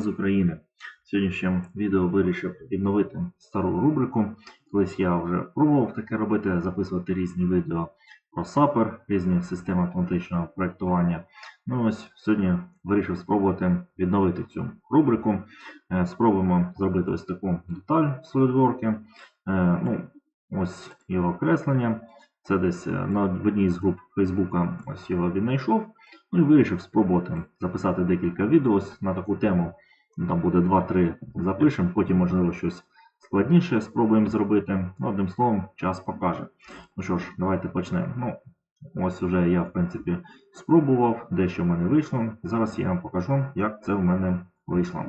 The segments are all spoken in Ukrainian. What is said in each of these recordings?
з України. В сьогоднішньому відео вирішив відновити стару рубрику. Колись я вже пробував таке робити, записувати різні відео про сапер, різні системи автоматичного проєктування. Ну ось сьогодні вирішив спробувати відновити цю рубрику. Е, Спробуємо зробити ось таку деталь в SolidWorks. Е, Ну, ось його креслення. Це десь е, на одній з груп Фейсбука ось його віднайшов. Ну і вирішив спробувати записати декілька відео на таку тему. Ну, Там буде 2-3 запишемо, потім, можливо, щось складніше спробуємо зробити. Ну, одним словом, час покаже. Ну що ж, давайте почнемо. Ну, ось вже я, в принципі, спробував, дещо в мене вийшло. Зараз я вам покажу, як це в мене вийшло.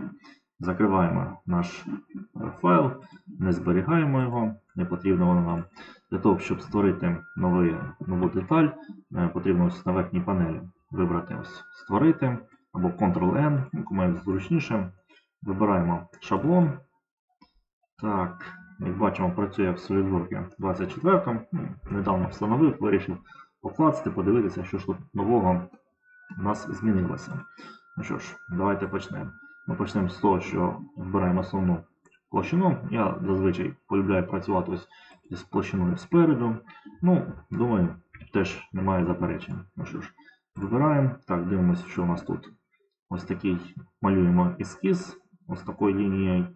Закриваємо наш е, файл, не зберігаємо його, не потрібно воно нам. Для того, щоб створити новий, нову деталь, е, потрібно ось на верхній панелі вибрати ось створити або Ctrl-N, ну, кому зручніше. Вибираємо шаблон. Так, як бачимо, працює в SolidWorks 24. Ну, недавно встановив, вирішив покласти, подивитися, що ж тут нового у нас змінилося. Ну що ж, давайте почнемо. Ми почнемо з того, що вибираємо основну площину. Я зазвичай полюбляю працювати ось з площиною спереду. Ну, думаю, теж немає заперечень. Ну що ж, вибираємо. Так, дивимося, що у нас тут. Ось такий малюємо ескіз ось такою лінією.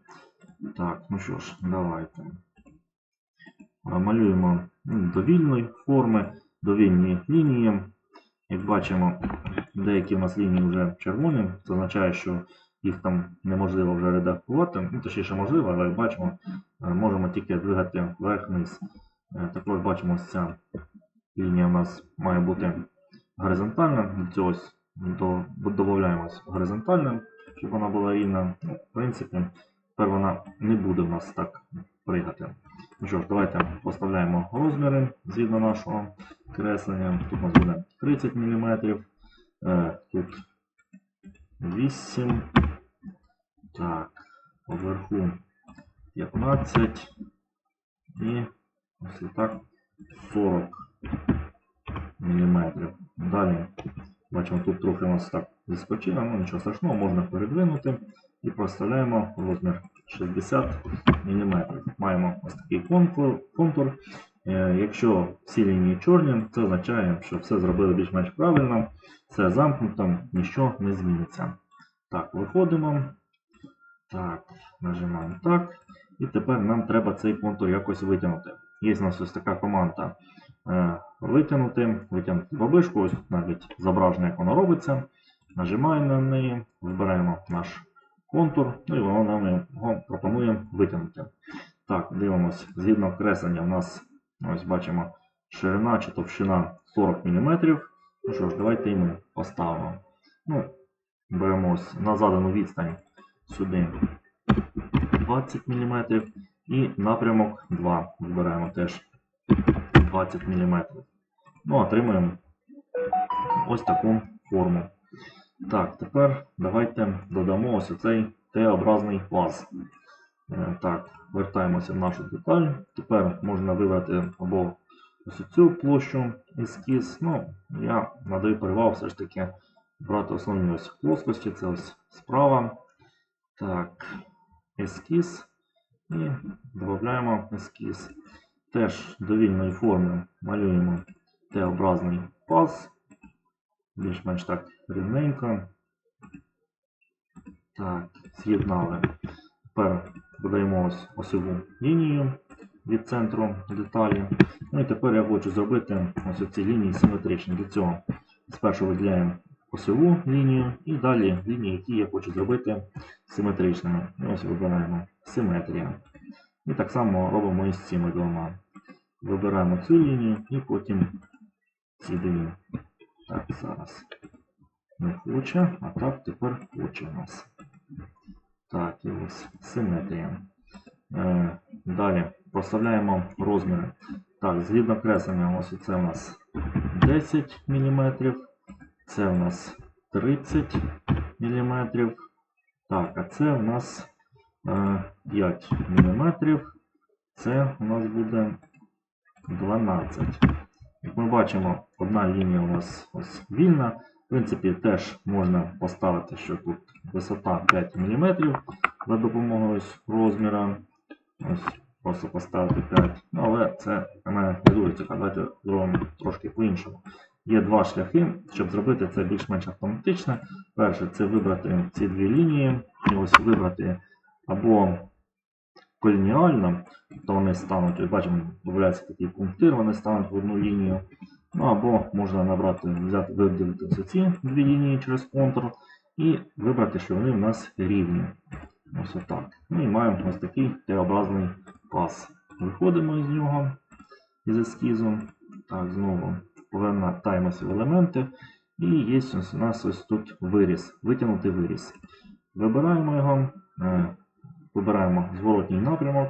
Так, ну що ж, давайте. Малюємо ну, довільної форми, довільні лінії. Як бачимо, деякі у нас лінії вже червоні, це означає, що їх там неможливо вже редагувати. Ну, точніше можливо, але як бачимо, е, можемо тільки двигати вверх-вниз. Е, Також бачимо, ось ця лінія у нас має бути горизонтальна. Для цього додаємо горизонтальним, щоб вона була рівна. Ну, в принципі, тепер вона не буде у нас так пригати. Ну що ж, давайте поставляємо розміри згідно нашого креслення. Тут у нас буде 30 мм, тут 8. Так, поверху 15 і ось так 40 мм. Далі бачимо, тут трохи у нас так зіскочило, ну нічого страшного, можна передвинути і проставляємо розмір 60 мм. Маємо ось такий контур. Е, Якщо всі лінії чорні, це означає, що все зробили більш-менш правильно, все замкнуто, нічого не зміниться. Так, виходимо. Так, нажимаємо так. І тепер нам треба цей контур якось витягнути. Є у нас ось така команда витягнути, витягнути бабишку, ось навіть зображення, як воно робиться. Нажимаємо на неї, вибираємо наш контур, ну і воно нам його пропонує витягнути. Так, дивимось, згідно креслення, у нас ось бачимо ширина чи товщина 40 мм. Ну що ж, давайте і ми поставимо. Ну, беремо ось на задану відстань сюди 20 мм і напрямок 2 вибираємо теж 20 мм. Ну, отримуємо ось таку форму. Так, тепер давайте додамо ось оцей Т-образний паз. Е, Так, вертаємося в нашу деталь. Тепер можна вибрати або ось цю площу ескіз. Ну, я надаю перевагу все ж таки брати основні ось плоскості, це ось справа. Так, ескіз. І додаємо ескіз. Теж довільної форми малюємо Т-образний паз. Більш-менш так рівненько. Так, з'єднали. Тепер додаємо ось осьову лінію від центру деталі. Ну і тепер я хочу зробити ось ці лінії симетричні. Для цього спершу виділяємо осьову лінію і далі лінії, які я хочу зробити симетричними. І ось вибираємо симетрія. І так само робимо із цими двома. Вибираємо цю лінію і потім ці. Так, зараз не хоче, а так тепер хоче у нас. Так, і ось симетрія. Е, далі проставляємо розміри. Так, згідно креслення, ось це у нас 10 мм, це у нас 30 мм. Так, а це у нас е, 5 мм. Це у нас буде 12. Як ми бачимо, одна лінія у нас ось вільна, принципі, теж можна поставити, що тут висота 5 мм за допомогою ось розміра. Ось просто поставити 5. Ну, але це на мене не дуже. Давайте зробимо трошки по-іншому. Є два шляхи, щоб зробити це більш-менш автоматично. Перше, це вибрати ці дві лінії. І ось вибрати або колініально, то вони стануть, ось бачимо, додається такий пунктир, вони стануть в одну лінію. Ну або можна набрати, взяти, виділити ось ці дві лінії через контур і вибрати, що вони у нас рівні. Ось отак. Ну і маємо ось такий Т-образний пас. Виходимо із нього, із ескізу. Так, знову повертаємося в елементи. І є у нас ось тут виріз, витягнутий виріз. Вибираємо його, е, вибираємо зворотній напрямок.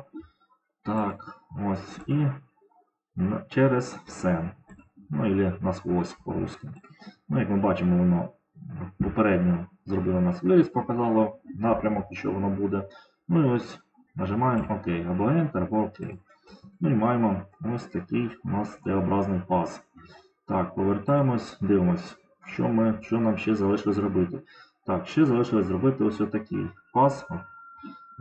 Так, ось і через все. Ну, або насквозь по-русски. Ну, як ми бачимо, воно попередньо зробило нас виріз, показало напрямок, і що воно буде. Ну і ось нажимаємо ОК, або Enter, або ОК. Ну і маємо ось такий у нас Т-образний пас. Так, повертаємось, дивимось, що, ми, що нам ще залишилось зробити. Так, ще залишилось зробити ось отакий пас.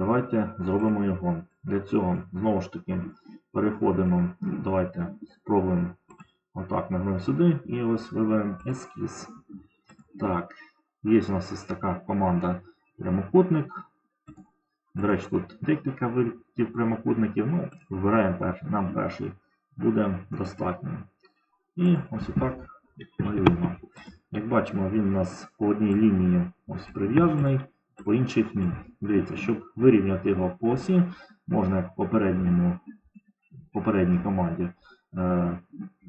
Давайте зробимо його. Для цього знову ж таки переходимо. Давайте спробуємо отак нажмемо сюди і ось виберемо ескіз. Так, є у нас ось така команда прямокутник. До речі, тут декілька варіантів прямокутників. Ну, вибираємо перший, нам перший буде достатньо. І ось отак малюємо. Як бачимо, він у нас по одній лінії ось прив'язаний, по інших ні. Дивіться, щоб вирівняти його по осі, можна в попередній команді е,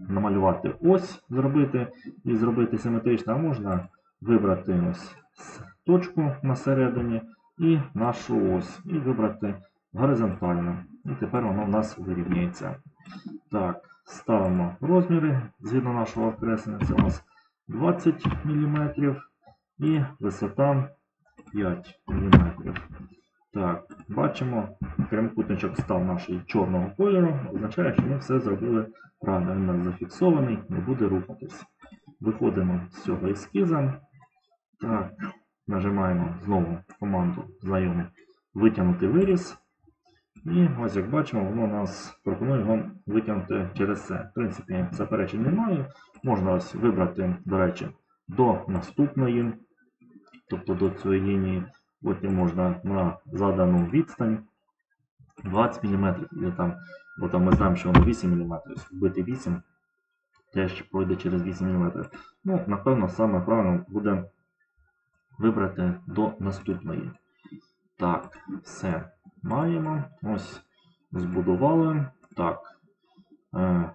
намалювати ось, зробити і зробити симетрично, а можна вибрати ось точку на середині і нашу ось, і вибрати горизонтально. І тепер воно в нас вирівняється. Так, ставимо розміри згідно нашого окреслення. Це у нас 20 мм і висота 5 мм. Так, бачимо, прямокутничок став наш чорного кольору, означає, що ми все зробили правильно. Він нас зафіксований, не буде рухатись. Виходимо з цього ескіза. Так, нажимаємо знову команду знайому витягнути виріз. І ось як бачимо, воно нас пропонує його витягнути через це. В принципі, заперечень немає. Можна ось вибрати, до речі, до наступної, тобто до цієї лінії. Потім можна на задану відстань 20 мм, або там, бо там ми знаємо, що воно 8 мм, вбити 8 теж пройде через 8 мм. Ну, напевно, саме правильно буде вибрати до наступної. Так, все маємо. Ось збудували. Так. Е,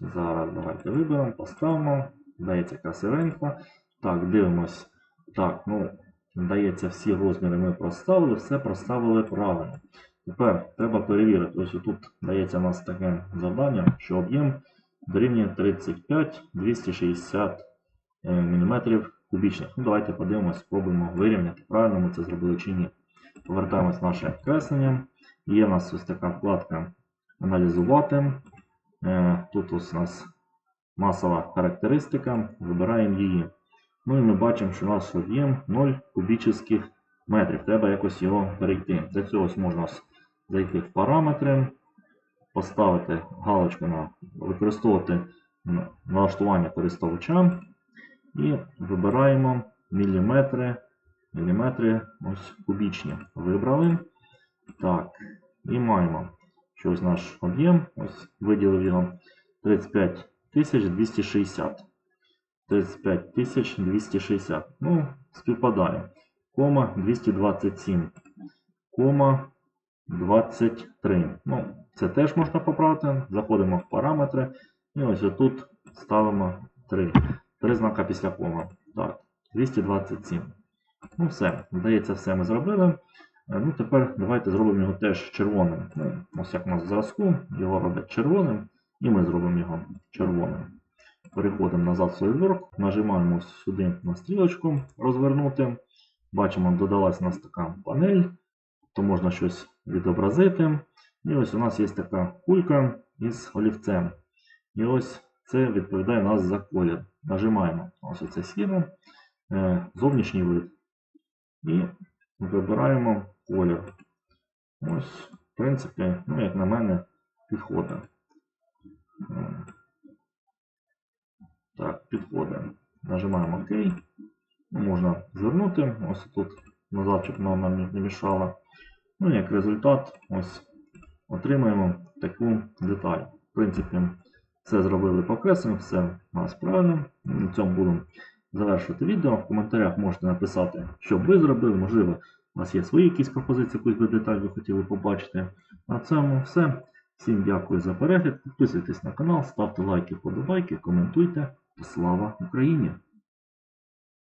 зараз давайте виберемо, поставимо. Дається красивенько. Так, дивимось. Так, ну, дається всі розміри ми проставили, все проставили правильно. Тепер треба перевірити. Ось тут дається у нас таке завдання, що об'єм дорівнює 35 260 мм кубічних. Ну, давайте подивимось, спробуємо вирівняти, правильно ми це зробили чи ні. Повертаємось в наше креслення. Є у нас ось така вкладка Аналізувати. Е, Тут ось у нас масова характеристика. Вибираємо її. Ну і ми бачимо, що наш об'єм 0 кубічних метрів. Треба якось його перейти. Для цього можна зайти в параметри, поставити галочку на використовувати налаштування користувача. І вибираємо міліметри міліметри ось кубічні. Вибрали. Так, і маємо, що ось наш об'єм, ось виділив його 35 260. 35 260. Ну, співпадає. Кома 227. Кома 23. Ну, це теж можна поправити. Заходимо в параметри. І ось отут ставимо 3. Три знака після кома. Так, 227. Ну все, здається, все ми зробили. Е, Ну, тепер давайте зробимо його теж червоним. Ну, ось як у нас в зразку, його роблять червоним, і ми зробимо його червоним. Переходимо назад в SolidWorks, нажимаємо сюди на стрілочку розвернути. Бачимо, додалась у нас така панель, то можна щось відобразити. І ось у нас є така кулька із олівцем. І ось це відповідає у нас за колір. нажимаємо ось оце схему, е, зовнішній вид. І вибираємо колір. Ось, в принципі, ну, як на мене, підходить. Так, підходить. Нажимаємо ОК. Можна звернути. Ось тут назад, щоб нам не мішало. Ну, і як результат, ось отримаємо таку деталь. В принципі, все зробили по креслам, все у нас правильно. На цьому будемо завершувати відео. В коментарях можете написати, що б ви зробили. Можливо, у вас є свої якісь пропозиції, якусь би деталь ви хотіли побачити. На цьому все. Всім дякую за перегляд. Підписуйтесь на канал, ставте лайки, вподобайки, коментуйте. Слава Україні!